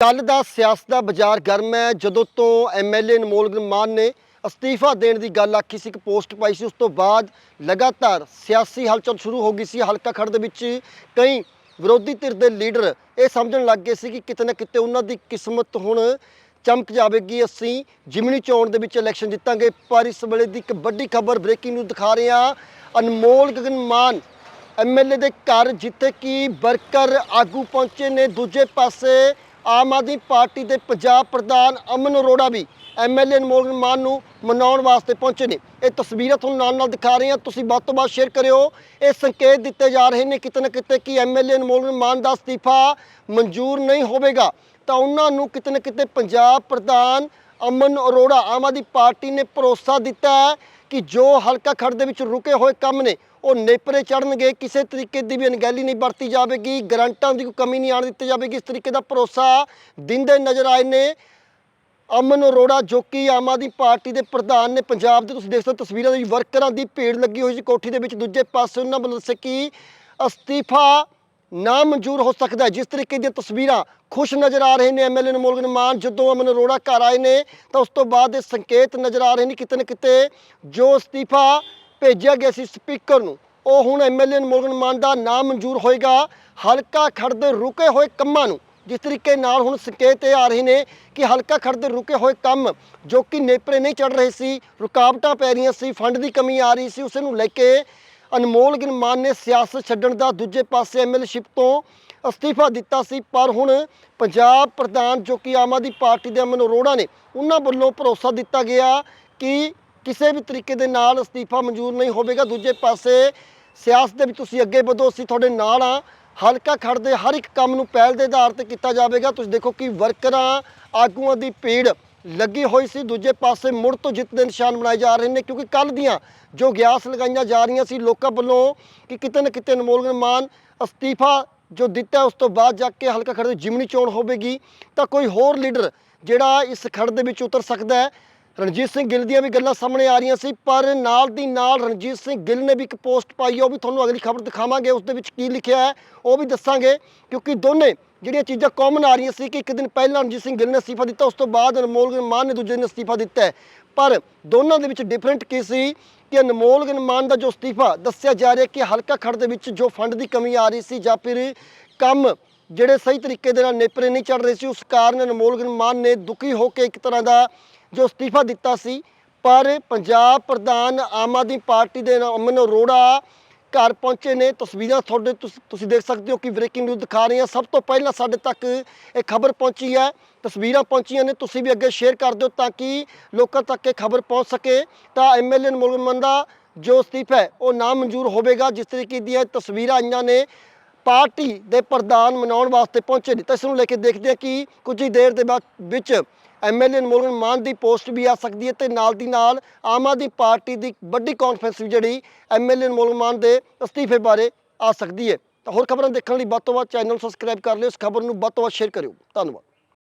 ਕੱਲ ਦਾ ਸਿਆਸਤ ਦਾ ਬਾਜ਼ਾਰ ਗਰਮ ਹੈ। ਜਦੋਂ ਤੋਂ ਐਮਐਲਏ ਅਨਮੋਲ ਗਗਨ ਮਾਨ ਨੇ ਅਸਤੀਫਾ ਦੇਣ ਦੀ ਗੱਲ ਆਖੀ ਸੀ, ਇੱਕ ਪੋਸਟ ਪਾਈ ਸੀ, ਉਸ ਤੋਂ ਬਾਅਦ ਲਗਾਤਾਰ ਸਿਆਸੀ ਹਲਚਲ ਸ਼ੁਰੂ ਹੋ ਗਈ ਸੀ। ਹਲਕਾ ਖੜ ਦੇ ਵਿੱਚ ਕਈ ਵਿਰੋਧੀ ਧਿਰ ਦੇ ਲੀਡਰ ਇਹ ਸਮਝਣ ਲੱਗ ਗਏ ਸੀ ਕਿ ਕਿਤੇ ਨਾ ਕਿਤੇ ਉਹਨਾਂ ਦੀ ਕਿਸਮਤ ਹੁਣ ਚਮਕ ਜਾਵੇਗੀ। ਅਸੀਂ ਜਿਮਨੀ ਚੋਣ ਦੇ ਵਿੱਚ ਇਲੈਕਸ਼ਨ ਜਿੱਤਾਂਗੇ, ਪਰ ਇਸ ਵੇਲੇ ਦੀ ਇੱਕ ਵੱਡੀ ਖਬਰ ਬ੍ਰੇਕਿੰਗ ਨਿਊਜ਼ ਦਿਖਾ ਰਹੇ ਹਾਂ। ਅਨਮੋਲ ਗਗਨ ਮਾਨ ਐਮਐਲਏ ਦੇ ਘਰ ਜਿੱਥੇ ਕਿ ਵਰਕਰ ਆਗੂ ਪਹੁੰਚੇ ਨੇ, ਦੂਜੇ ਪਾਸੇ ਆਮ ਆਦਮੀ ਪਾਰਟੀ ਦੇ ਪੰਜਾਬ ਪ੍ਰਧਾਨ ਅਮਨ ਅਰੋੜਾ ਵੀ ਐਮਐਲਏ ਅਨਮੋਲ ਮਾਨ ਨੂੰ ਮਨਾਉਣ ਵਾਸਤੇ ਪਹੁੰਚੇ ਨੇ। ਇਹ ਤਸਵੀਰਾਂ ਤੁਹਾਨੂੰ ਨਾਲ ਨਾਲ ਦਿਖਾ ਰਹੇ ਹਾਂ। ਤੁਸੀਂ ਵੱਧ ਤੋਂ ਵੱਧ ਸ਼ੇਅਰ ਕਰਿਓ। ਇਹ ਸੰਕੇਤ ਦਿੱਤੇ ਜਾ ਰਹੇ ਨੇ ਕਿਤੇ ਨਾ ਕਿਤੇ ਕਿ ਐਮਐਲਏ ਅਨਮੋਲ ਮਾਨ ਦਾ ਅਸਤੀਫਾ ਮਨਜ਼ੂਰ ਨਹੀਂ ਹੋਵੇਗਾ। ਤਾਂ ਉਹਨਾਂ ਨੂੰ ਕਿਤੇ ਨਾ ਕਿਤੇ ਪੰਜਾਬ ਪ੍ਰਧਾਨ ਅਮਨ ਅਰੋੜਾ ਆਮ ਆਦਮੀ ਪਾਰਟੀ ਨੇ ਭਰੋਸਾ ਦਿੱਤਾ ਹੈ ਕਿ ਜੋ ਹਲਕਾ ਖੜ ਦੇ ਵਿੱਚ ਰੁਕੇ ਹੋਏ ਕੰਮ ਨੇ, ਉਹ ਨੇਪਰੇ ਚੜਨਗੇ ਕਿਸੇ ਤਰੀਕੇ ਦੀ ਵੀ ਅਣਗਹਿਲੀ ਨਹੀਂ ਵਰਤੀ ਜਾਵੇਗੀ, ਗਰੰਟਾਂ ਦੀ ਕੋਈ ਕਮੀ ਨਹੀਂ ਆਣ ਦਿੱਤੀ ਜਾਵੇਗੀ, ਇਸ ਤਰੀਕੇ ਦਾ ਭਰੋਸਾ ਦਿੰਦੇ ਨਜ਼ਰ ਆਏ ਨੇ ਅਮਨ ਅਰੋੜਾ, ਜੋ ਕਿ ਆਮ ਆਦਮੀ ਪਾਰਟੀ ਦੇ ਪ੍ਰਧਾਨ ਨੇ। ਪੰਜਾਬ ਦੇ ਤੁਸੀਂ ਦੇਖ ਸਕਦੇ ਹੋ ਤਸਵੀਰਾਂ ਦੇ ਵਿੱਚ ਵਰਕਰਾਂ ਦੀ ਭੀੜ ਲੱਗੀ ਹੋਈ ਸੀ ਕੋਠੀ ਦੇ ਵਿੱਚ। ਦੂਜੇ ਪਾਸੇ ਉਹਨਾਂ ਵੱਲੋਂ ਦੱਸਿਆ ਕਿ ਅਸਤੀਫਾ ਨਾ ਮਨਜ਼ੂਰ ਹੋ ਸਕਦਾ ਹੈ। ਜਿਸ ਤਰੀਕੇ ਦੀਆਂ ਤਸਵੀਰਾਂ ਖੁਸ਼ ਨਜ਼ਰ ਆ ਰਹੇ ਨੇ ਐਮਐਲਏ ਅਨਮੋਲ ਗਗਨ ਮਾਨ, ਜਦੋਂ ਅਮਨ ਅਰੋੜਾ ਘਰ ਆਏ ਨੇ, ਤਾਂ ਉਸ ਤੋਂ ਬਾਅਦ ਇਹ ਸੰਕੇਤ ਨਜ਼ਰ ਆ ਰਹੇ ਨੇ ਕਿਤੇ ਨਾ ਕਿਤੇ ਜੋ ਅਸਤੀਫਾ ਭੇਜਿਆ ਗਿਆ ਸੀ ਸਪੀਕਰ ਨੂੰ ਉਹ ਹੁਣ ਐਮਐਲਏ ਅਨਮੋਲ ਗਗਨ ਮਾਨ ਦਾ ਨਾਮ ਮਨਜ਼ੂਰ ਹੋਏਗਾ ਹਲਕਾ ਖੜ ਦੇ ਰੁਕੇ ਹੋਏ ਕੰਮਾਂ ਨੂੰ, ਜਿਸ ਤਰੀਕੇ ਨਾਲ ਹੁਣ ਸੰਕੇਤ ਇਹ ਆ ਰਹੇ ਨੇ ਕਿ ਹਲਕਾ ਖੜ ਦੇ ਰੁਕੇ ਹੋਏ ਕੰਮ ਜੋ ਕਿ ਨੇਪਰੇ ਨਹੀਂ ਚੜ ਰਹੇ ਸੀ, ਰੁਕਾਵਟਾਂ ਪੈ ਰਹੀਆਂ ਸੀ, ਫੰਡ ਦੀ ਕਮੀ ਆ ਰਹੀ ਸੀ, ਉਸੇ ਨੂੰ ਲੈ ਕੇ ਅਨਮੋਲ ਗਗਨ ਨੇ ਸਿਆਸਤ ਛੱਡਣ ਦਾ ਦੂਜੇ ਪਾਸੇ ਐਮਐਲਏਸ਼ਿਪ ਤੋਂ ਅਸਤੀਫਾ ਦਿੱਤਾ ਸੀ, ਪਰ ਹੁਣ ਪੰਜਾਬ ਪ੍ਰਧਾਨ ਜੋ ਕਿ ਆਮ ਆਦਮੀ ਪਾਰਟੀ ਦੇ ਅਮਨ ਅਰੋੜਾ ਨੇ, ਉਹਨਾਂ ਵੱਲੋਂ ਭਰੋਸਾ ਦਿੱਤਾ ਗਿਆ ਕਿ ਕਿਸੇ ਵੀ ਤਰੀਕੇ ਦੇ ਨਾਲ ਅਸਤੀਫਾ ਮਨਜ਼ੂਰ ਨਹੀਂ ਹੋਵੇਗਾ। ਦੂਜੇ ਪਾਸੇ ਸਿਆਸਤ ਦੇ ਵਿੱਚ ਤੁਸੀਂ ਅੱਗੇ ਵਧੋ, ਅਸੀਂ ਤੁਹਾਡੇ ਨਾਲ ਆ ਹਲਕਾ ਖੜਦੇ ਹਰ ਇੱਕ ਕੰਮ ਨੂੰ ਪਹਿਲ ਦੇ ਆਧਾਰ ਤੇ ਕੀਤਾ ਜਾਵੇਗਾ। ਤੁਸੀਂ ਦੇਖੋ ਕਿ ਵਰਕਰਾਂ, ਆਗੂਆਂ ਦੀ ਭੀੜ ਲੱਗੀ ਹੋਈ ਸੀ। ਦੂਜੇ ਪਾਸੇ ਮੁੜ ਤੋਂ ਜਿੱਤ ਦੇ ਨਿਸ਼ਾਨ ਬਣਾਏ ਜਾ ਰਹੇ ਨੇ, ਕਿਉਂਕਿ ਕੱਲ ਦੀਆਂ ਜੋ ਗਿਆਸ ਲਗਾਈਆਂ ਜਾ ਰਹੀਆਂ ਸੀ ਲੋਕਾਂ ਵੱਲੋਂ ਕਿ ਕਿਤੇ ਨਾ ਕਿਤੇ ਅਨਮੋਲ ਮਾਨ ਅਸਤੀਫਾ ਜੋ ਦਿੱਤਾ, ਉਸ ਤੋਂ ਬਾਅਦ ਜਾ ਕੇ ਹਲਕਾ ਖੜਦੇ ਜਿਮਨੀ ਚੋਣ ਹੋਵੇਗੀ, ਤਾਂ ਕੋਈ ਹੋਰ ਲੀਡਰ ਜਿਹੜਾ ਇਸ ਖੜ ਦੇ ਵਿੱਚ ਉਤਰ ਸਕਦਾ ਹੈ। ਰਣਜੀਤ ਸਿੰਘ ਗਿੱਲ ਦੀਆਂ ਵੀ ਗੱਲਾਂ ਸਾਹਮਣੇ ਆ ਰਹੀਆਂ ਸੀ, ਪਰ ਨਾਲ ਦੀ ਨਾਲ ਰਣਜੀਤ ਸਿੰਘ ਗਿੱਲ ਨੇ ਵੀ ਇੱਕ ਪੋਸਟ ਪਾਈ ਹੈ ਉਹ ਵੀ ਤੁਹਾਨੂੰ ਅਗਲੀ ਖਬਰ ਦਿਖਾਵਾਂਗੇ, ਉਸ ਦੇ ਵਿੱਚ ਕੀ ਲਿਖਿਆ ਹੈ, ਉਹ ਵੀ ਦੱਸਾਂਗੇ, ਕਿਉਂਕਿ ਦੋਨੇ ਜਿਹੜੀਆਂ ਚੀਜ਼ਾਂ ਕਾਮਨ ਆ ਰਹੀਆਂ ਸੀ ਕਿ ਇੱਕ ਦਿਨ ਪਹਿਲਾਂ ਰਣਜੀਤ ਸਿੰਘ ਗਿੱਲ ਨੇ ਅਸਤੀਫਾ ਦਿੱਤਾ, ਉਸ ਤੋਂ ਬਾਅਦ ਅਨਮੋਲ ਗਗਨ ਮਾਨ ਨੇ ਦੂਜੇ ਦਿਨ ਅਸਤੀਫਾ ਦਿੱਤਾ ਪਰ ਦੋਨਾਂ ਦੇ ਵਿੱਚ ਡਿਫਰੈਂਟ ਕੀ ਸੀ ਕਿ ਅਨਮੋਲ ਗਗਨ ਮਾਨ ਦਾ ਜੋ ਅਸਤੀਫਾ ਦੱਸਿਆ ਜਾ ਰਿਹਾ ਕਿ ਹਲਕਾ ਖੜ ਦੇ ਵਿੱਚ ਜੋ ਫੰਡ ਦੀ ਕਮੀ ਆ ਰਹੀ ਸੀ ਜਾਂ ਫਿਰ ਕੰਮ ਜਿਹੜੇ ਸਹੀ ਤਰੀਕੇ ਦੇ ਨਾਲ ਨੇਪਰੇ ਨਹੀਂ ਚੜ ਰਹੇ ਸੀ, ਉਸ ਕਾਰਨ ਅਨਮੋਲ ਗਗਨ ਮਾਨ ਨੇ ਦੁਖੀ ਹੋ ਕੇ ਇੱਕ ਤਰ੍ਹਾਂ ਦਾ ਜੋ ਅਸਤੀਫਾ ਦਿੱਤਾ ਸੀ। ਪਰ ਪੰਜਾਬ ਪ੍ਰਧਾਨ ਆਮ ਆਦਮੀ ਪਾਰਟੀ ਦੇ ਨਾਲ ਅਮਨ ਅਰੋੜਾ ਘਰ ਪਹੁੰਚੇ ਨੇ, ਤਸਵੀਰਾਂ ਤੁਹਾਡੇ ਤੁਸ- ਤੁਸੀਂ ਦੇਖ ਸਕਦੇ ਹੋ ਕਿ ਬ੍ਰੇਕਿੰਗ ਨਿਊਜ਼ ਦਿਖਾ ਰਹੇ ਹਾਂ ਸਭ ਤੋਂ ਪਹਿਲਾਂ ਸਾਡੇ ਤੱਕ ਇਹ ਖਬਰ ਪਹੁੰਚੀ ਹੈ, ਤਸਵੀਰਾਂ ਪਹੁੰਚੀਆਂ ਨੇ, ਤੁਸੀਂ ਵੀ ਅੱਗੇ ਸ਼ੇਅਰ ਕਰ ਦਿਓ ਤਾਂ ਕਿ ਲੋਕਾਂ ਤੱਕ ਇਹ ਖਬਰ ਪਹੁੰਚ ਸਕੇ। ਤਾਂ ਐਮਐਲਏ ਅਨਮੋਲ ਗਗਨ ਦਾ ਜੋ ਅਸਤੀਫਾ ਹੈ, ਉਹ ਨਾ ਮਨਜ਼ੂਰ ਹੋਵੇਗਾ, ਜਿਸ ਤਰੀਕੇ ਦੀਆਂ ਤਸਵੀਰਾਂ ਆਈਆਂ ਨੇ, ਪਾਰਟੀ ਦੇ ਪ੍ਰਧਾਨ ਮਨਾਉਣ ਵਾਸਤੇ ਪਹੁੰਚੇ ਨੇ। ਤਾਂ ਇਸ ਨੂੰ ਲੈ ਕੇ ਦੇਖਦੇ ਹਾਂ ਕਿ ਕੁਝ ਹੀ ਦੇਰ ਦੇ ਬਾਅਦ ਵਿੱਚ ਐਮਐਲਏ ਅਨਮੋਲ ਮਾਨ ਦੀ ਪੋਸਟ ਵੀ ਆ ਸਕਦੀ ਹੈ ਤੇ ਨਾਲ ਦੀ ਨਾਲ ਆਮ ਆਦਮੀ ਪਾਰਟੀ ਦੀ ਵੱਡੀ ਕਾਨਫਰੰਸ ਵੀ ਜਿਹੜੀ ਐਮਐਲਏ ਅਨਮੋਲ ਗਗਨ ਮਾਨ ਦੇ ਅਸਤੀਫੇ ਬਾਰੇ ਆ ਸਕਦੀ ਹੈ। ਤਾਂ ਹੋਰ ਖਬਰਾਂ ਦੇਖਣ ਲਈ ਵੱਧ ਤੋਂ ਵੱਧ ਚੈਨਲ ਸਬਸਕ੍ਰਾਈਬ ਕਰ ਲਿਓ, ਇਸ ਖਬਰ ਨੂੰ ਵੱਧ ਤੋਂ ਵੱਧ ਸ਼ੇਅਰ ਕਰਿਓ। ਧੰਨਵਾਦ।